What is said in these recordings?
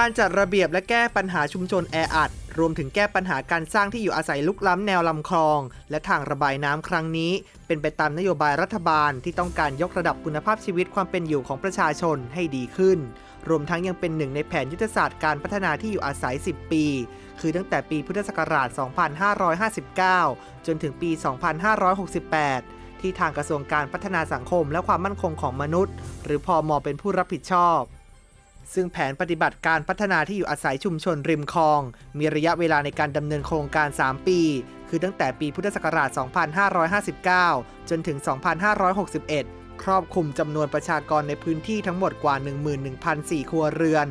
การจัดระเบียบและแก้ปัญหาชุมชนแออัด รวมถึงแก้ปัญหาการสร้างที่อยู่อาศัยลุกล้ำแนวลำคลอง และทางระบายน้ำครั้งนี้ เป็นไปตามนโยบายรัฐบาลที่ต้องการยกระดับคุณภาพชีวิตความเป็นอยู่ของประชาชนให้ดีขึ้น รวมทั้งยังเป็นหนึ่งในแผนยุทธศาสตร์การพัฒนาที่อยู่อาศัย 10 ปี คือตั้งแต่ปีพุทธศักราช 2559 จนถึงปี 2568ที่ทางกระทรวงการพัฒนาสังคมและความมั่นคงของมนุษย์ หรือพอมเป็นผู้รับผิดชอบ ซึ่งแผนปฏิบัติการพัฒนาที่อยู่อาศัยชุมชนริมคลอง มีระยะเวลาในการดำเนินโครงการ 3 ปี คือตั้งแต่ปีพุทธศักราช 2559 จนถึง 2561 ครอบคลุมจำนวนประชากรในพื้นที่ทั้งหมดกว่า 11,004 ครัวเรือน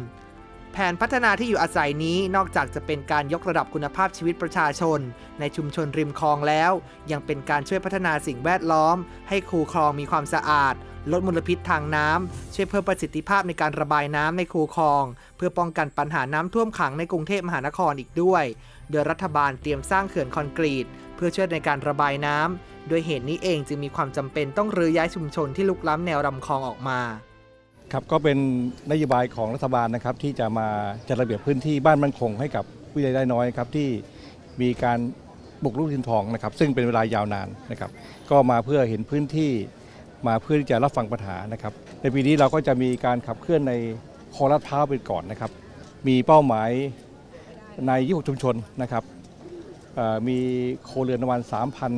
แผนพัฒนาที่อยู่อาศัยนี้นอกจากจะเป็นการยกระดับคุณภาพชีวิตประชาชน ในชุมชนริมคลองแล้ว ยังเป็นการช่วยพัฒนาสิ่งแวดล้อม ให้คูคลองมีความสะอาด ลดมลพิษทางน้ำช่วยเพิ่มประสิทธิภาพในการระบายน้ำในคูคลอง เพื่อป้องกันปัญหาน้ำท่วมขังในกรุงเทพมหานครอีกด้วย โดยรัฐบาลเตรียมสร้างเขื่อนคอนกรีต เพื่อช่วยในการระบายน้ำโดยเหตุนี้เองจึงมีความจำเป็นต้องรื้อย้ายชุมชนที่ลุกล้ำแนวลำคลองออกมาครับก็เป็นนโยบายของรัฐบาลนะครับที่จะมาจัดระเบียบพื้นที่บ้านมั่นคงให้กับผู้ใหญ่ได้น้อยครับที่มีการบุกรุกทินทองนะครับซึ่งเป็นเวลายาวนานนะครับก็มาเพื่อเห็นพื้นที่ มาเพื่อที่จะรับฟังปัญหานะครับในปีนี้เราก็จะมีการขับเคลื่อนในคอรัดพร้าวไปก่อนนะครับ มีเป้าหมายใน26ชุมชนนะครับมีโครเรือนประมาณ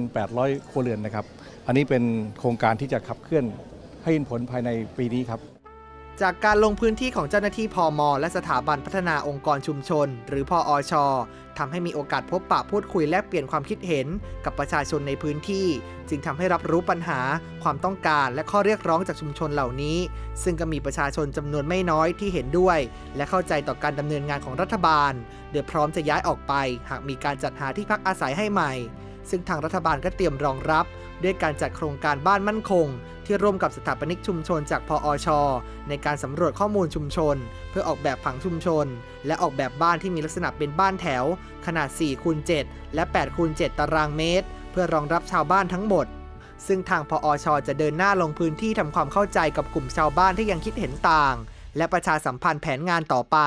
3,800 โครเรือนนะครับ อันนี้เป็นโครงการที่จะขับเคลื่อนให้เห็นผลภายในปีนี้ครับ จากการลงพื้นที่ของเจ้าหน้าที่พอมและสถาบันพัฒนาองค์กรชุมชน หรือพออชทำให้มีโอกาสพบปะพูดคุยแลกเปลี่ยนความคิดเห็นกับประชาชนในพื้นที่ จึงทำให้รับรู้ปัญหา ความต้องการและข้อเรียกร้องจากชุมชนเหล่านี้ ซึ่งก็มีประชาชนจำนวนไม่น้อยที่เห็นด้วย และเข้าใจต่อการดำเนินงานของรัฐบาลโดยพร้อมจะย้ายออกไป หากมีการจัดหาที่พักอาศัยให้ใหม่ ซึ่งทางรัฐบาลก็เตรียมรองรับ ด้วยการจัดโครงการบ้านมั่นคง ที่ร่วมกับสถาปนิกชุมชนจากพออช ในการสำรวจข้อมูลชุมชน เพื่อออกแบบผังชุมชน และออกแบบบ้านที่มีลักษณะเป็นบ้านแถว ขนาด4คูณ7และ8คูณ7ตารางเมตร เพื่อรองรับชาวบ้านทั้งหมดซึ่งทางพออช จะเดินหน้าลงพื้นที่ทำความเข้าใจกับกลุ่มชาวบ้านที่ยังคิดเห็นต่าง และประชาสัมพันธ์แผนงานต่อไป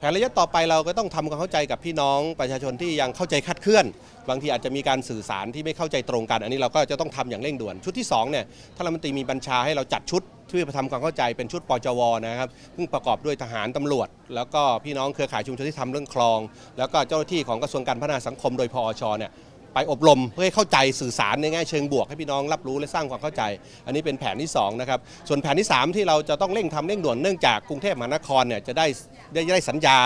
แผนระยะต่อไปเราก็ต้องทำความเข้าใจกับพี่น้องประชาชนที่ยังเข้าใจคัดเคลื่อน บางทีอาจจะมีการสื่อสารที่ไม่เข้าใจตรงกัน อันนี้เราก็จะต้องทำอย่างเร่งด่วนชุดที่2เนี่ยท่านรัฐมนตรีมีบัญชาให้เราจัดชุดที่ไปทำความเข้าใจเป็นชุดปจวนะครับซึ่งประกอบด้วยทหารตำรวจ แล้วก็พี่น้องเครือข่ายชุมชนที่ทำเรื่องคลอง แล้วก็เจ้าหน้าที่ของกระทรวงการพัฒนาสังคมโดยพอชเนี่ย ไปอบรมเพื่อให้เข้าใจสื่อสารในแง่เชิงบวกให้พี่น้องรับรู้และสร้างความเข้าใจ อันนี้เป็นแผนที่สองนะครับส่วนแผนที่สามที่เราจะต้องเร่งทำเร่งด่วนเนื่องจากกรุงเทพมหานครเนี่ยจะได้ได้ได้สัญญา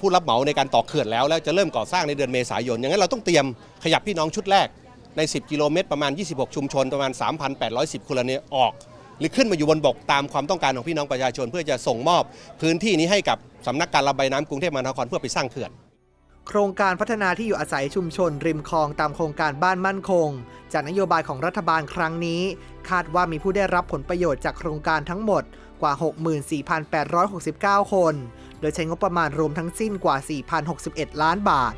ผู้รับเหมาในการต่อเขื่อนแล้ว แล้วจะเริ่มก่อสร้างในเดือนเมษายนอย่างนั้นเราต้องเตรียมขยับพี่น้องชุดแรกใน 10 กิโลเมตร ประมาณ 26 ชุมชนประมาณ 3,810ครัวเรือนเนี่ยออก หรือขึ้นมาอยู่บนบกตามความต้องการของพี่น้องประชาชน เพื่อจะส่งมอบพื้นที่นี้ให้กับสำนักการระบายน้ำกรุงเทพมหานครเพื่อไปสร้างเขื่อน โครงการพัฒนาที่อยู่อาศัยชุมชนริมคลองตามโครงการบ้านมั่นคง จากนโยบายของรัฐบาลครั้งนี้ คาดว่ามีผู้ได้รับผลประโยชน์จากโครงการทั้งหมดกว่า 64,869 คน โดยใช้งบประมาณรวมทั้งสิ้นกว่า 4,061 ล้านบาท